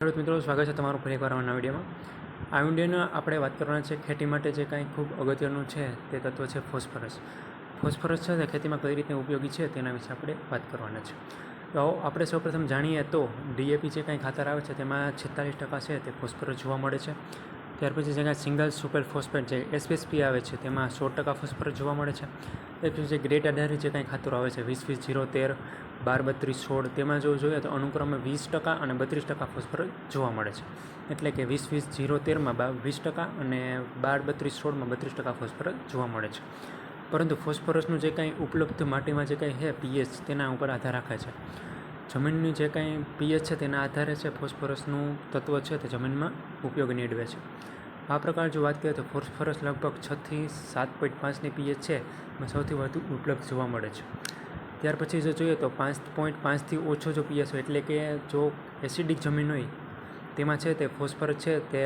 ખેડૂત મિત્રો, સ્વાગત છે તમારું ફરી એકવાર નવા વિડીયોમાં. આ વિડીયોને આપણે વાત કરવાના છે ખેતી માટે જે કાંઈ ખૂબ અગત્યનું છે તે તત્વ છે ફોસ્ફરસ. ફોસ્ફરસ છે તે ખેતીમાં કઈ રીતે ઉપયોગી છે તેના વિશે આપણે વાત કરવાના છે. તો આપણે સૌપ્રથમ જાણીએ તો ડીએપી જે કાંઈ ખાતર આવે છે તેમાં છેતાલીસ ટકા છે તે ફોસ્ફરસ જોવા મળે છે. ત્યાર પછી જે કાંઈ સિંગલ સુપર ફોસ્ફેટ જે એસપીએસપી આવે છે તેમાં સો ટકા ફોસ્ફરસ જોવા મળે છે. એ પછી જે ગ્રેટ આધારિત જે કાંઈ ખાતરો આવે છે, વીસ વીસ, જીરો, તેર બાર, બત્રીસ, સોળ તેમાં જો જોઈએ તો અનુક્રમે વીસ ટકા અને બત્રીસ ટકા ફોસ્ફરસ જોવા મળે છે. એટલે કે વીસ વીસ, જીરો, તેરમાં બા, વીસ ટકા અને બાર, બત્રીસ, સોળમાં બત્રીસ ટકા ફોસ્ફરસ જોવા મળે છે. પરંતુ ફોસ્ફરસનું જે કાંઈ ઉપલબ્ધ માટીમાં જે કાંઈ છે પીએચ તેના ઉપર આધાર રાખે છે. જમીનની જે કાંઈ પીએચ છે, તેના આધારે છે ફોસ્ફરસનું તત્વ છે, તે જમીનમાં ઉપયોગ નીડવે છે. આ પ્રકાર જો વાત કરીએ તો ફોસ્ફરસ લગભગ છથી સાત પોઈન્ટ પાંચની પીએચ છે સૌથી વધુ ઉપલબ્ધ જોવા મળે છે. ત્યાર પછી જો જોઈએ તો પાંચ પોઈન્ટ પાંચથી ઓછો જો પીએસ હોય એટલે કે જો એસિડિક જમીન હોય, તેમાં છે તે ફોસ્ફરસ છે, તે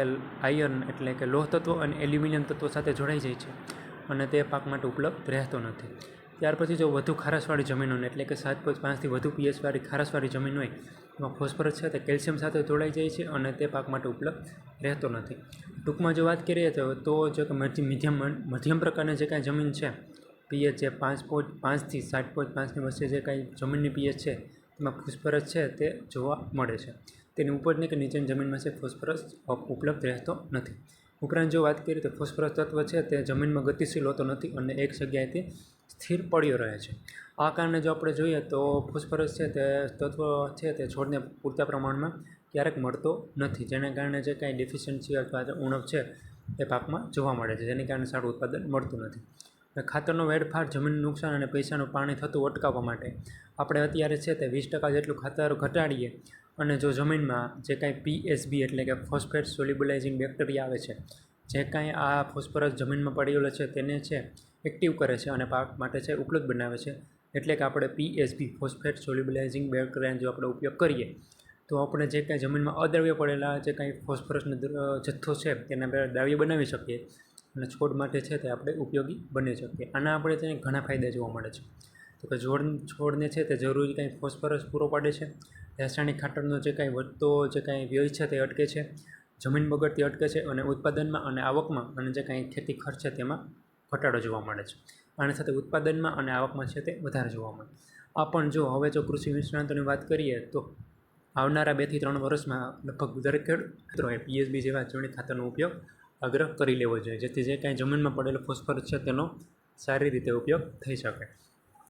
આયર્ન એટલે કે લોહ તત્વ અને એલ્યુમિનિયમ તત્વો સાથે જોડાઈ જાય છે અને તે પાક માટે ઉપલબ્ધ રહેતો નથી. ત્યાર પછી જો વધુ ખારસવાળી જમીનોને એટલે કે સાત પોઈન્ટ પાંચથી વધુ પીએચવાળી ખારસવાળી જમીન હોય, એમાં ફોસ્ફરસ છે તે કેલ્શિયમ સાથે જોડાઈ જાય છે અને તે પાક માટે ઉપલબ્ધ રહેતો નથી. ટૂંકમાં જો વાત કરીએ તો જો કે મધ્યમ મધ્યમ પ્રકારની જે કાંઈ જમીન છે પીએચ જે પાંચ પોઈન્ટ પાંચથી સાત પોઈન્ટ પાંચની વચ્ચે જે કાંઈ જમીનની પીએચ છે, તેમાં ફોસ્ફરસ છે, તે જોવા મળે છે. તેની ઉપરની કે નીચેની જમીનમાં છે, ફોસ્ફરસ ઉપલબ્ધ રહેતો નથી. ઉપરાંત જો વાત કરીએ તો ફોસ્ફરસ તત્વ છે, તે જમીનમાં ગતિશીલ હોતો નથી અને એક જગ્યાએથી સ્થિર પડ્યો રહે છે. આ કારણે જો આપણે જોઈએ તો ફોસ્ફરસ છે, તે તત્વ છે, તે છોડને પૂરતા પ્રમાણમાં ક્યારેક મળતો નથી. જેને કારણે જે કાંઈ ડિફિશિયન્સી અથવા ઉણપ છે એ પાકમાં જોવા મળે છે. જેને કારણે સારું ઉત્પાદન મળતું નથી. ખાતરનો વેડફાર, જમીનનું નુકસાન અને પૈસાનું પાણી થતું અટકાવવા માટે. આપણે અત્યારે છે તે વીસ ટકા જેટલું ખાતર ઘટાડીએ અને જો જમીનમાં જે કાંઈ પીએસબી એટલે કે ફોસ્ફેટ સોલ્યુબલાઇઝિંગ બેક્ટેરિયા આવે છે, જે કાંઈ આ ફોસ્ફરસ જમીનમાં પડેલો છે તેને છે એક્ટિવ કરે છે અને પાક માટે છે ઉપલબ્ધ બનાવે છે. એટલે કે આપણે પીએસબી ફોસ્ફેટ સોલ્યુબલાઇઝિંગ બેક્ટેરિયાનો જો આપણે ઉપયોગ કરીએ, તો આપણે જે કાંઈ જમીનમાં અદ્રવ્ય પડેલા જે કાંઈ ફોસ્ફરસનો જથ્થો છે, તેના દ્રાવ્ય બનાવી શકીએ. અને છોડ માટે છે તે આપણે ઉપયોગી બની શકીએ આના આપણે તેને ઘણા ફાયદા જોવા મળે છે. તો કે છોડ છોડને છે તે જરૂરી કાંઈ ફોસ્ફરસ પૂરો પાડે છે, રાસાયણિક ખાતરનો જે કાંઈ વધતો જે કાંઈ વ્યય છે તે અટકે છે, જમીન બગડતી અટકે છે અને ઉત્પાદનમાં અને આવકમાં અને જે કાંઈ ખેતી ખર્ચ છે તેમાં ઘટાડો જોવા મળે છે. આની સાથે ઉત્પાદનમાં અને આવકમાં છે તે વધારે જોવા મળે. આ પણ જો હવે જો કૃષિ નિષ્ણાંતોની વાત કરીએ તો આવનારા બેથી ત્રણ વર્ષમાં લગભગ દરેક ખેડૂતોએ પીએસબી જેવા જૈવિક ખાતરનો ઉપયોગ આગ્રહ કરી લેવો જોઈએ, જેથી જે કાંઈ જમીનમાં પડેલો ફોસ્ફરસ છે, તેનો સારી રીતે ઉપયોગ થઈ શકે.